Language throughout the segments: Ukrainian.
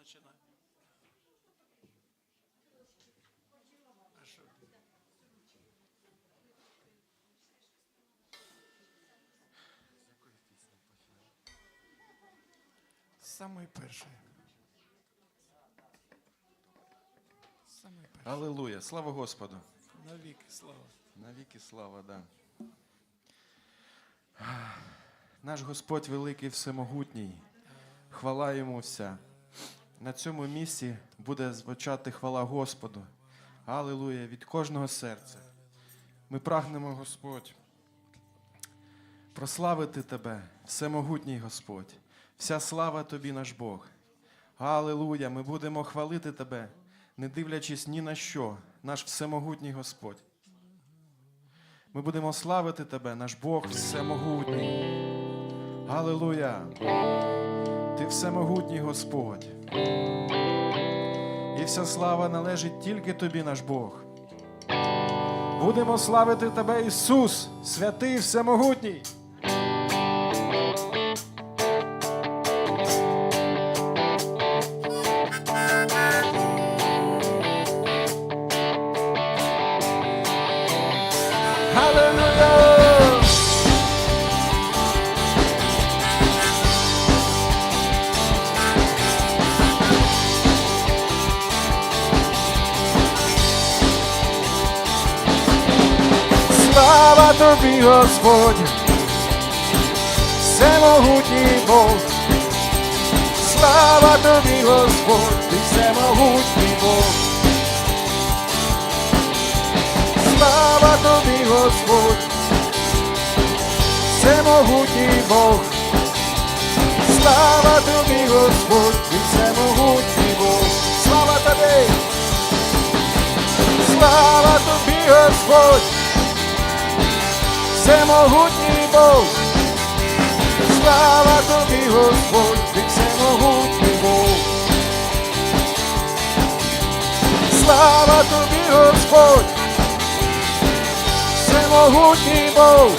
Начинай. А що? Самий перший. Самий перший. Аллилуйя, слава Господу. Навіки слава. Навіки слава, да. Наш Господь великий всемогутній. Хвала йому вся. На цьому місці буде звучати хвала Господу. Аллилуйя від кожного серця. Ми прагнемо, Господь, прославити Тебе, всемогутній Господь. Вся слава Тобі, наш Бог. Аллилуйя! Ми будемо хвалити Тебе, не дивлячись ні на що, наш всемогутній Господь. Ми будемо славити Тебе, наш Бог всемогутній. Аллилуйя! Ти всемогутній Господь. І вся слава належить тільки Тобі, наш Бог. Будемо славити Тебе, Ісус, святий всемогутній. Слава тобі, Господь, всемогутній Бог. Слава тобі, Господь, ти всемогутній Бог. Слава тобі, Господь, всемогутній Бог. Слава тобі, Господь, ти всемогутній Бог. Слава тобі! Слава тобі, Господь, всемогутній Бог. Слава тобі, Господь, ти всемогутній Бог. Слава тобі, Господь, всемогутній Бог.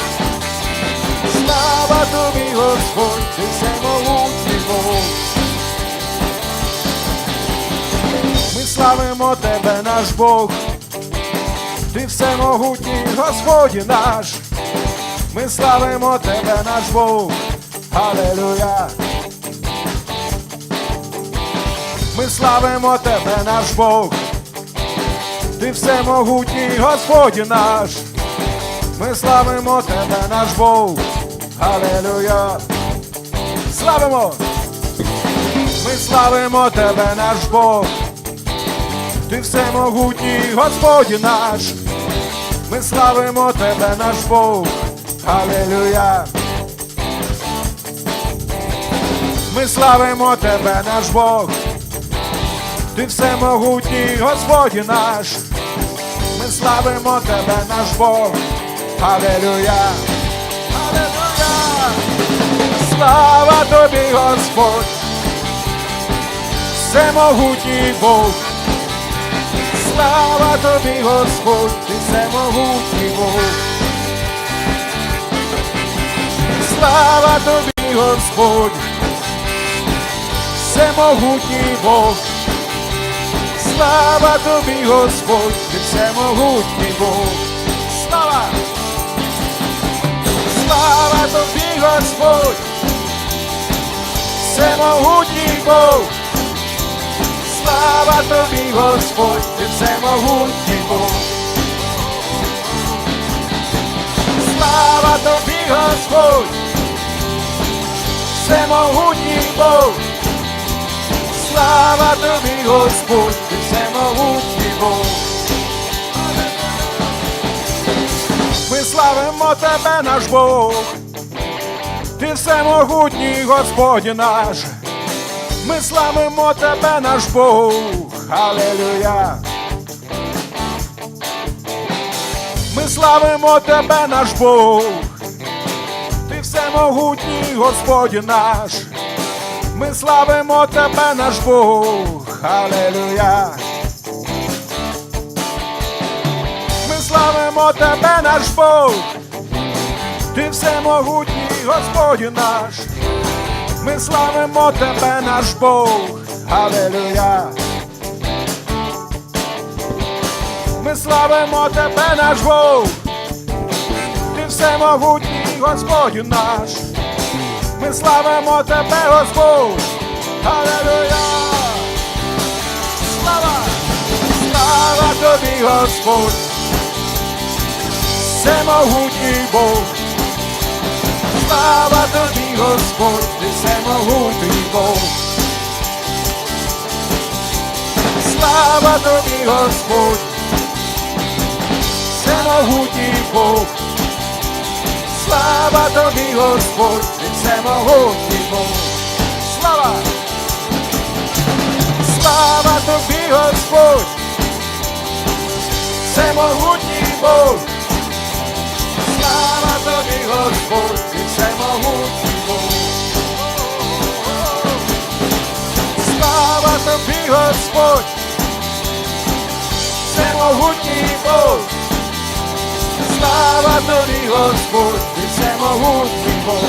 Слава тобі, Господь, ти всемогутній Бог. Ми славимо тебе, наш Бог. Ти всемогутній Господь наш. Ми славимо тебе, наш Бог. Аллилуйя. Ми славимо тебе, наш Бог. Ти всемогутній Господь наш. Ми славимо тебе, наш Бог. Аллилуйя. Славимо! Ми славимо тебе, наш Бог. Ти всемогутній Господь наш. Ми славимо тебе, наш Бог. Аллилуйя. Ми славимо тебе, наш Бог. Ти всемогутній Господь наш. Ми славимо тебе, наш Бог. Аллилуйя. Аллилуйя. Слава тобі, Господь. Всемогутній Бог. Слава тобі, Господь, ти всемогутній Бог. Слава тобі, Господь, всемогутній Бог. Слава тобі, Господь, ти всемогутній Бог. Слава! Слава тобі, Господь, всемогутній Бог. Слава тобі, Господь, ти всемогутній Бог. Слава тобі, Господь, всемогутній Бог. Слава тобі, Господь, ти всемогутній Бог. Ми славимо тебе, наш Бог. Ти всемогутній Господь наш. Ми славимо тебе, наш Бог. Аллилуйя. Ми славимо тебе, наш Бог. Всемогутній Господь наш. Ми славимо тебе, наш Бог, Алелуя. Ми славимо тебе, наш Бог, ти всемогутній Господь наш. Ми славимо тебе, наш Бог, Алелуя. Ми славимо тебе, наш Бог, ти всемогутній Господь наш. Ми славимо тебе, Господь. Алелуя! Слава! Слава тобі, Господь! Всемогутній Бог! Слава тобі, Господь, ти всемогутній Бог! Слава тобі, Господь! Всемогутній Бог! Слава тобі, Господь, ти всемогутній Бог. Слава! Слава тобі, Господь, всемогутній Бог. Слава тобі, Господь, ти всемогутній Бог. Слава тобі, Господь, всемогутній Бог. Слава тобі, Господь, всемогутній Бог.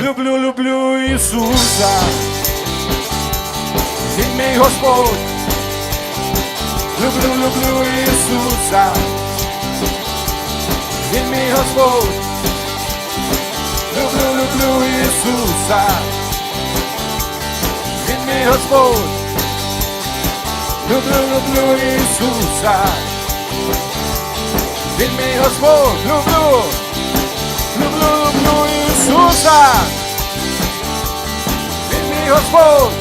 Люблю, люблю Ісуса, Він мій Господь. Люблю, люблю Ісуса, Він мій Господь. Люблю, люблю Ісуса, Він мій Господь. Люблю, люблю Ісуса, Він мій Господь. Люблю, люблю, люблю Ісуса, Він мій Господь.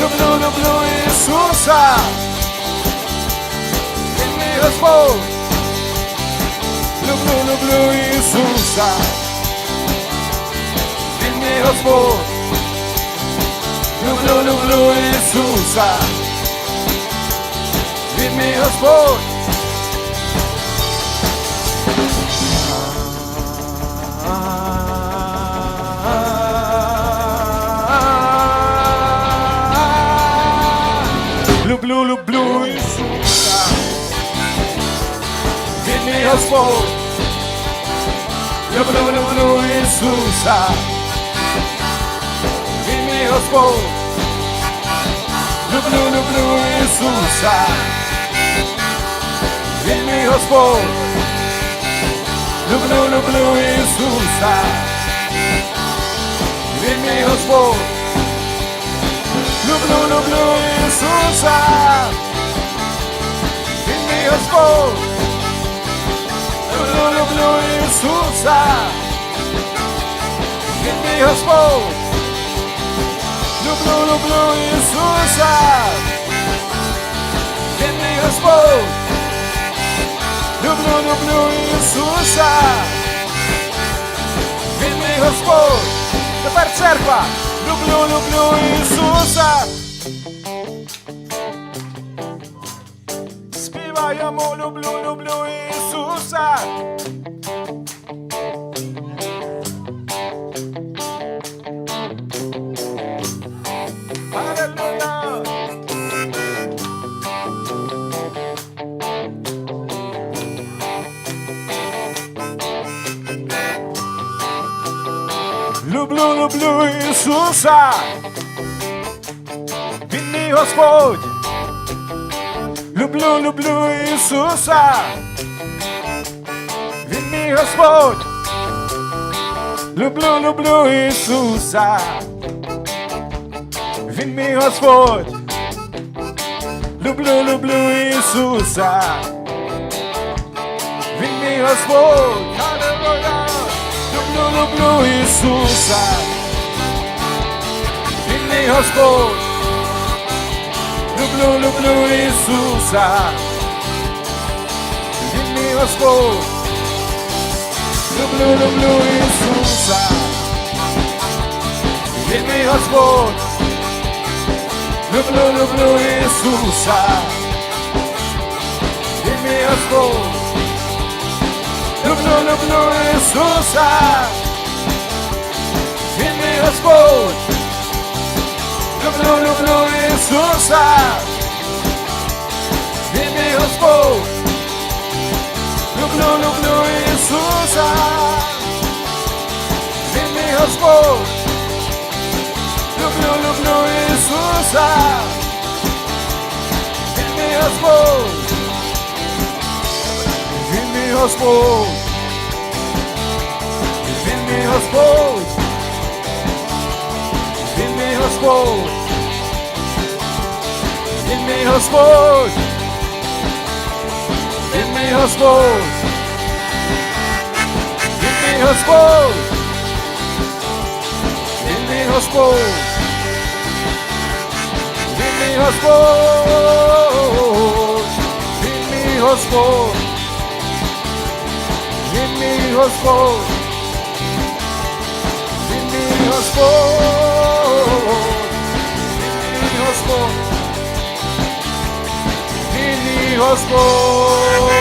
Люблю, люблю Ісуса, Він мій Господь. Люблю, люблю Ісуса, Він мій Господь. Люблю, люблю Ісуса, Він мій Господь. Люблю, люблю Ісуса, Він мій Господь. Люблю, люблю Ісуса, Він мій Господь. Люблю, люблю Ісуса, Він мій Господь. Люблю, люблю Ісуса, Він мій Господь. Люблю, люблю Ісуса, Він мій Господь. Люблю, люблю Ісуса, Він мій Господь. Люблю, люблю Ісуса, Він мій Господь. Люблю, люблю Ісуса, Він мій Господь. Тепер церква. Люблю, люблю Ісуса. Співаємо, люблю, люблю Ісуса. Аллилуйя! Люблю, люблю Ісуса. Він мій Господь. Люблю, люблю Ісуса. Господь. Люблю, люблю Ісуса. Він мій Господь. Люблю, люблю Ісуса. Він мій Господь. Аллилуйя. Люблю, люблю Ісуса. Він мій Господь. Люблю, люблю Ісуса. Він мій Господь. Люблю, люблю Ісуса. Мій Господь. люблю, люблю Ісуса. Він мій Господь. Люблю, люблю Ісуса. Мій Господь. Люблю, люблю Ісуса. Він мій Господь. Люблю, люблю Ісуса. Він мій Господь. Люблю, люблю Ісуса. Він мій Господь. Він мій Господь. Він мій Господь. Він мій Господь. Він мій Господь ти Господь, він ти Господь, він ти Господь, він ти Господь, він мій Господь, він мій Господь, він мій Господь, він мій Господь. Мій Господь.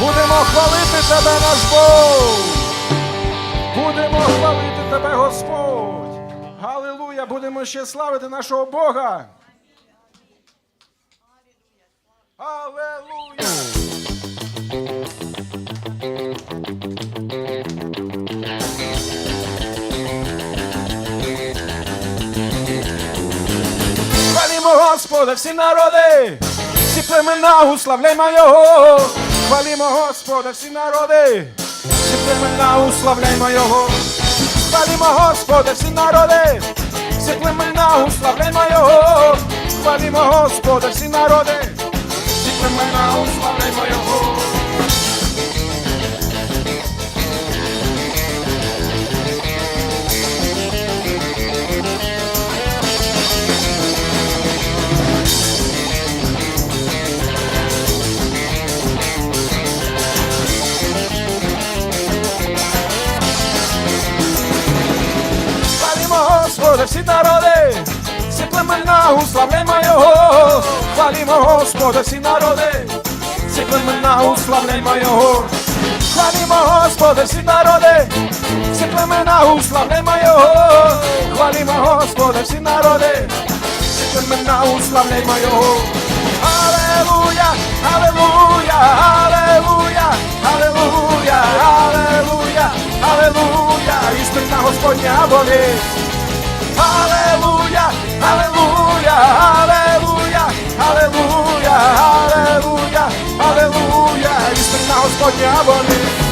Будемо хвалити тебе, наш Бог. Будемо хвалити тебе, Господь. Галилуя! Будемо ще славити нашого Бога. Алелуя! Господа, всі народи, всі племена, уславляймо Його. Хвалімо Господа, всі народи, всі племена, уславляймо Його. Хвалімо Господа, всі народи, всі племена, уславляймо Його. Хвалімо Господа, всі народи, всі племена, уславляймо Його. Уславляймо Його. Хвалімо Господа, всі народи, всі племена, уславляймо Його. Хвалімо Господа, всі народи, всі племена, уславляймо Його. Хвалімо Господа, всі народи, всі племена, уславляймо Його. Алелуя, алелуя, алелуя, алелуя, алелуя, алелуя, істинна Господня болить. Алелуя, алелуя, алелуя, алелуя, алелуя, алелуя, істинна Господня болить.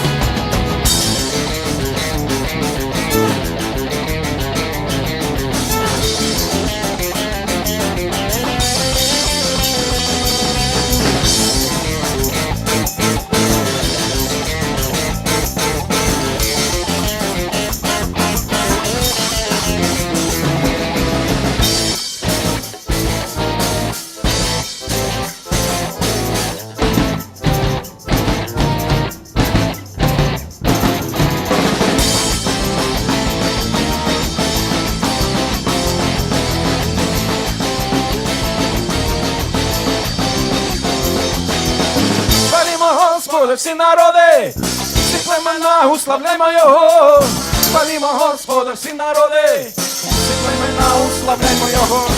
Господа, всі народи, всі племена, уславляймо Його. Хвалімо Господа, всі народи, всі племена, уславляймо Його.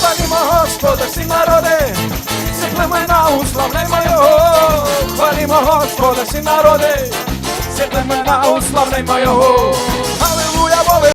Хвалімо Господа, всі народи, всі племена, уславляймо Його. Хвалімо Господа, всі народи, всі племена, уславляймо Його.